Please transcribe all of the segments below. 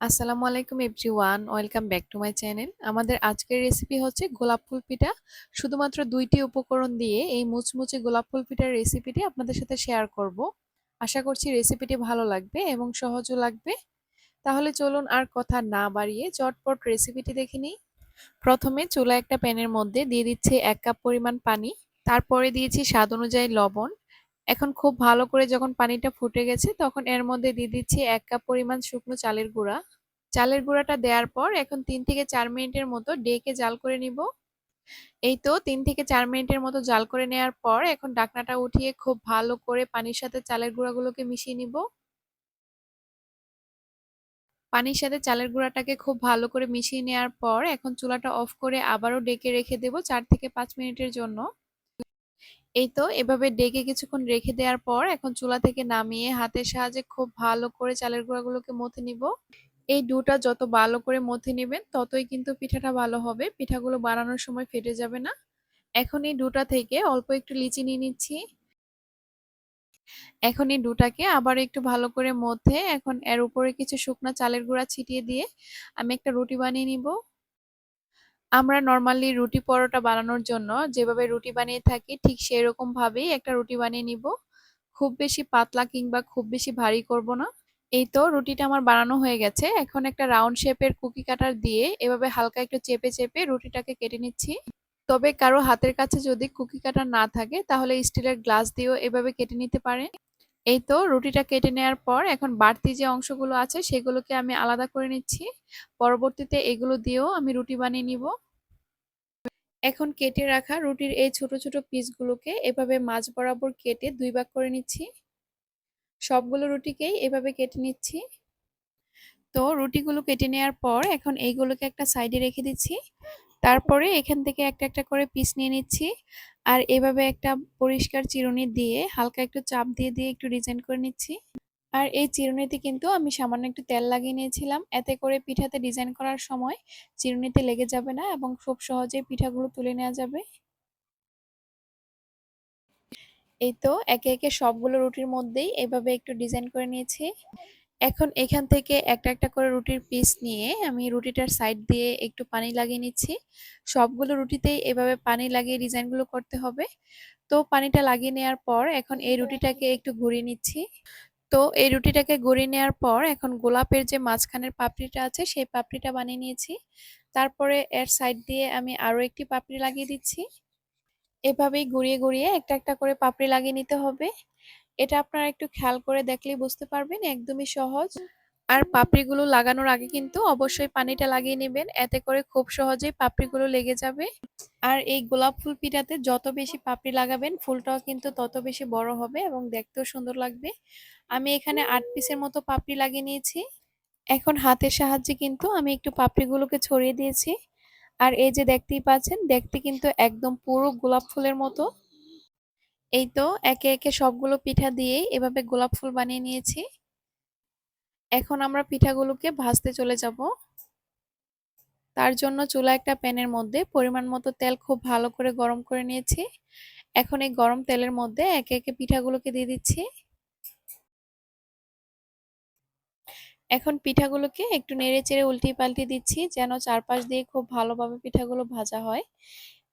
আসসালামু আলাইকুম everyone, welcome back to my channel. আমাদের আজকের রেসিপি হচ্ছে গোলাপ ফুল পিঠা। শুধুমাত্র দুইটি উপকরণ দিয়ে এই মুচমুচে গোলাপ ফুল পিঠার রেসিপিটি আপনাদের সাথে শেয়ার করব। আশা করছি রেসিপিটি ভালো লাগবে এবং সহজও লাগবে। তাহলে চলুন আর কথা না বাড়িয়ে চটপট রেসিপিটি দেখে নিই। প্রথমে চুলা একটা প্যানের মধ্যে দিয়ে দিচ্ছি এক কাপ পরিমাণ পানি। তারপরে দিয়েছি স্বাদ অনুযায়ী লবণ। এখন খুব ভালো করে যখন পানিটা ফুটে গেছে, তখন এর মধ্যে দিয়ে দিচ্ছি এক কাপ পরিমাণ শুকনো চালের গুঁড়া। চালের গুঁড়াটা দেওয়ার পর এখন তিন থেকে চার মিনিটের মতো ডেকে জাল করে নিব। এই তো তিন থেকে চার মিনিটের মতো জাল করে নেওয়ার পর এখন ডাকনাটা উঠিয়ে খুব ভালো করে পানির সাথে চালের গুঁড়াগুলোকে মিশিয়ে নিব। পানির সাথে চালের গুঁড়াটাকে খুব ভালো করে মিশিয়ে নেওয়ার পর এখন চুলাটা অফ করে আবারও ডেকে রেখে দেব চার থেকে পাঁচ মিনিটের জন্য। এই তো, এভাবে ডেকে কিছুক্ষণ রেখে দেওয়ার পর এখন চুলা থেকে নামিয়ে হাতের সাহায্যে খুব ভালো করে চালের গুঁড়াগুলোকে মথে নিব। এই ডুটা যত ভালো করে মথে নেবেন, ততই কিন্তু পিঠাটা ভালো হবে। পিঠাগুলো বানানোর সময় ফেটে যাবে না। এখন এই ডুটা থেকে অল্প একটু লিচি নিয়ে নিচ্ছি। এখন এই ডুটাকে আবার একটু ভালো করে মধ্যে এখন এর উপরে কিছু শুকনা চালের গুঁড়া ছিটিয়ে দিয়ে আমি একটা রুটি বানিয়ে নিব। আমরা নর্মালি রুটি পরোটা বানানোর জন্য যেভাবে রুটি বানিয়ে থাকি ঠিক সেরকম ভাবেই একটা রুটি বানিয়ে নিব। খুব বেশি পাতলা কিংবা খুব বেশি ভারী করব না। এই তো রুটিটা আমার বানানো হয়ে গেছে। এখন একটা রাউন্ড শেপের কুকি কাটার দিয়ে এভাবে হালকা একটু চেপে চেপে রুটিটাকে কেটে নিচ্ছি। তবে কারও হাতের কাছে যদি কুকি কাটার না থাকে তাহলে স্টিলের গ্লাস দিয়েও এভাবে কেটে নিতে পারে এই তো রুটিটা কেটে নেওয়ার পর এখন বাড়তি যে অংশগুলো আছে সেগুলোকে আমি আলাদা করে নিচ্ছি। পরবর্তীতে এগুলো দিয়েও আমি রুটি বানিয়ে নিব। এখন কেটে রাখা রুটির এই ছোট ছোট পিসগুলোকে এভাবে মাছ বরাবর কেটে দুই ভাগ করে নিচ্ছি। সবগুলো রুটিকেই এভাবে কেটে নিচ্ছি। তো রুটিগুলো কেটে নেওয়ার পর এখন এইগুলোকে একটা সাইডে রেখে দিচ্ছি। তারপরে এখান থেকে একটা একটা করে পিস নিয়ে নিচ্ছি। আর এভাবে একটা পরিষ্কার চিরুনি দিয়ে হালকা একটু চাপ দিয়ে দিয়ে একটু ডিজাইন করে নিচ্ছি। আর এই চিরুনিতে কিন্তু আমি সামান্য একটু তেল লাগিয়ে নিয়েছিলাম। এতে করে পিঠাতে ডিজাইন করার সময় চিরুনিতে লেগে যাবে না এবং খুব সহজেই পিঠাগুলো তুলে নেওয়া যাবে। এই তো একে একে সবগুলো রুটির মধ্যেই এভাবে একটু ডিজাইন করে নিয়েছি। এখন এখান থেকে একটা একটা করে রুটির পিস নিয়ে আমি রুটিটার সাইড দিয়ে একটু পানি লাগিয়ে নিচ্ছি। সবগুলো রুটিতেই এভাবে পানি লাগিয়ে ডিজাইনগুলো করতে হবে। তো পানিটা লাগিয়ে নেওয়ার পর এখন এই রুটিটাকে একটু ঘুরিয়ে নিচ্ছি। তো এই রুটিটাকে গড়িয়ে নেওয়ার পর এখন গোলাপের যে মাঝখানের পাপড়িটা আছে সেই পাপড়িটা বানিয়ে নিয়েছি। তারপরে এর সাইড দিয়ে আমি আরও একটি পাপড়ি লাগিয়ে দিচ্ছি। এভাবেই ঘুরিয়ে ঘুরিয়ে একটা একটা করে পাপড়ি লাগিয়ে নিতে হবে। এটা আপনারা একটু খেয়াল করে দেখলেই বুঝতে পারবেন, একদমই সহজ। আর পাপড়িগুলো লাগানোর আগে কিন্তু অবশ্যই পানিটা লাগিয়ে নেবেন, এতে করে খুব সহজেই পাপড়িগুলো লেগে যাবে। আর এই গোলাপ ফুল পিঠাতে যত বেশি পাপড়ি লাগাবেন, ফুলটাও কিন্তু তত বেশি বড় হবে এবং দেখতেও সুন্দর লাগবে। আমি এখানে আট পিসের মতো পাপড়ি লাগিয়ে নিয়েছি। এখন হাতের সাহায্যে কিন্তু আমি একটু পাপড়িগুলোকে ছড়িয়ে দিয়েছি। আর এই যে দেখতেই পাচ্ছেন, দেখতে কিন্তু একদম পুরো গোলাপ ফুলের মতো। এই তো, একে একে সবগুলো পিঠা দিয়েই এভাবে গোলাপ ফুল বানিয়ে নিয়েছি। এখন আমরা পিঠাগুলোকে ভাজতে চলে যাব। তার জন্য চুলা একটা প্যানের মধ্যে পরিমাণ মতো তেল খুব ভালো করে গরম করে নিয়েছি। এখন এই গরম তেলের মধ্যে একে একে পিঠাগুলোকে দিয়ে দিচ্ছি। এখন পিঠাগুলোকে একটু নেড়ে চেড়ে উল্টিয়ে পাল্টে দিচ্ছি যেন চারপাশ দিয়ে খুব ভালোভাবে পিঠাগুলো ভাজা হয়।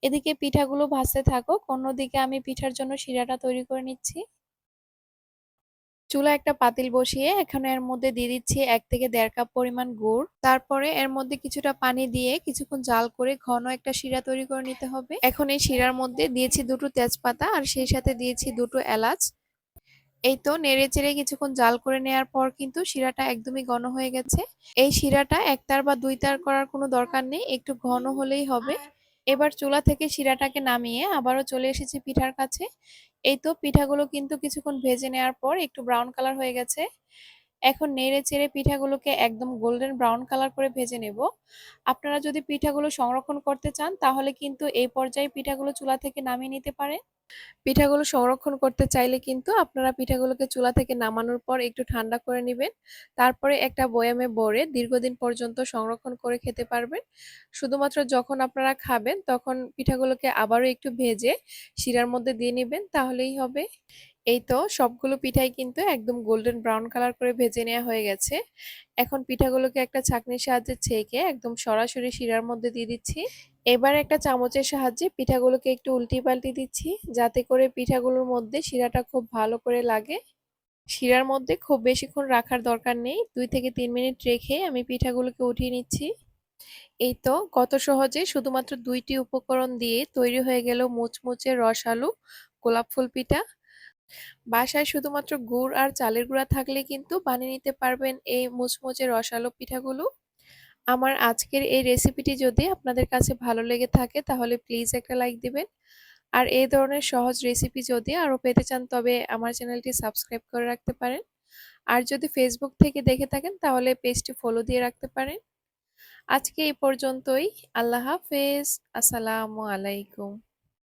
এদিকে পিঠাগুলো ভাজতে থাকুক, অন্যদিকে আমি পিঠার জন্য শিরাটা তৈরি করে নিচ্ছি। চুলা একটা পাতিল বসিয়ে এখন এর মধ্যে দিয়ে দিচ্ছি এক থেকে দেড় কাপ পরিমাণ গুড়। তারপরে এর মধ্যে কিছুটা পানি দিয়ে কিছুক্ষণ জাল করে ঘন একটা শিরা তৈরি করে নিতে হবে। এখন এই শিরার মধ্যে দিয়েছি দুটো তেজপাতা আর সেই সাথে দিয়েছি দুটো এলাচ। এই তো নেড়ে চেড়ে কিছুক্ষণ জাল করে নেওয়ার পর কিন্তু শিরাটা একদমই ঘন হয়ে গেছে। এই শিরাটা একতার বা দুই তার করার কোনো দরকার নেই, একটু ঘন হলেই হবে। এবার চুলা থেকে শিরাটাকে নামিয়ে আবারও চলে এসেছি পিঠার কাছে। এই তো পিঠাগুলো কিন্তু কিছুক্ষণ ভেজে নেওয়ার পর একটু ব্রাউন কালার হয়ে গেছে। এখন নেড়ে চেড়ে পিঠাগুলোকে একদম গোল্ডেন ব্রাউন কালার করে ভেজে নেব। আপনারা যদি পিঠাগুলো সংরক্ষণ করতে চান তাহলে কিন্তু এই পর্যায়ে পিঠাগুলো চুলা থেকে নামিয়ে নিতে পারেন। পিঠাগুলো সংরক্ষণ করতে চাইলে কিন্তু আপনারা পিঠাগুলোকে চুলা থেকে নামানোর পর একটু ঠান্ডা করে নেবেন। তারপরে একটা বয়ামে ভরে দীর্ঘদিন পর্যন্ত সংরক্ষণ করে খেতে পারবেন। শুধুমাত্র যখন আপনারা খাবেন তখন পিঠাগুলোকে আবারও একটু ভেজে শিরার মধ্যে দিয়ে নেবেন, তাহলেই হবে। এই তো সবগুলো পিঠাই কিন্তু একদম গোল্ডেন ব্রাউন কালার করে ভেজে নেওয়া হয়ে গেছে। এখন পিঠাগুলোকে একটা ছাঁকনির সাহায্যে ছেঁকে একদম সরাসরি শিরার মধ্যে দিয়ে দিচ্ছি। এবার একটা চামচের সাহায্যে পিঠাগুলোকে একটু উল্টি পাল্টি দিচ্ছি, যাতে করে পিঠাগুলোর মধ্যে শিরাটা খুব ভালো করে লাগে। শিরার মধ্যে খুব বেশিক্ষণ রাখার দরকার নেই, দুই থেকে তিন মিনিট রেখে আমি পিঠাগুলোকে উঠিয়ে নিচ্ছি। এই তো কত সহজে শুধুমাত্র দুইটি উপকরণ দিয়ে তৈরি হয়ে গেল মুচমুচে রসালো গোলাপ ফুল পিঠা। বাসায় শুধুমাত্র গুড় আর চালের গুঁড়া থাকলে কিন্তু বানিয়ে নিতে পারবেন এই মুচমুচে রসালো পিঠাগুলো। আমার আজকের এই রেসিপিটি যদি আপনাদের কাছে ভালো লেগে থাকে তাহলে প্লিজ একটা লাইক দিবেন। আর এই ধরনের সহজ রেসিপি যদি আরও পেতে চান তবে আমার চ্যানেলটি সাবস্ক্রাইব করে রাখতে পারেন। আর যদি ফেসবুক থেকে দেখে থাকেন তাহলে পেজটি ফলো দিয়ে রাখতে পারেন। আজকে এই পর্যন্তই। আল্লাহ হাফেজ। আসসালামু আলাইকুম।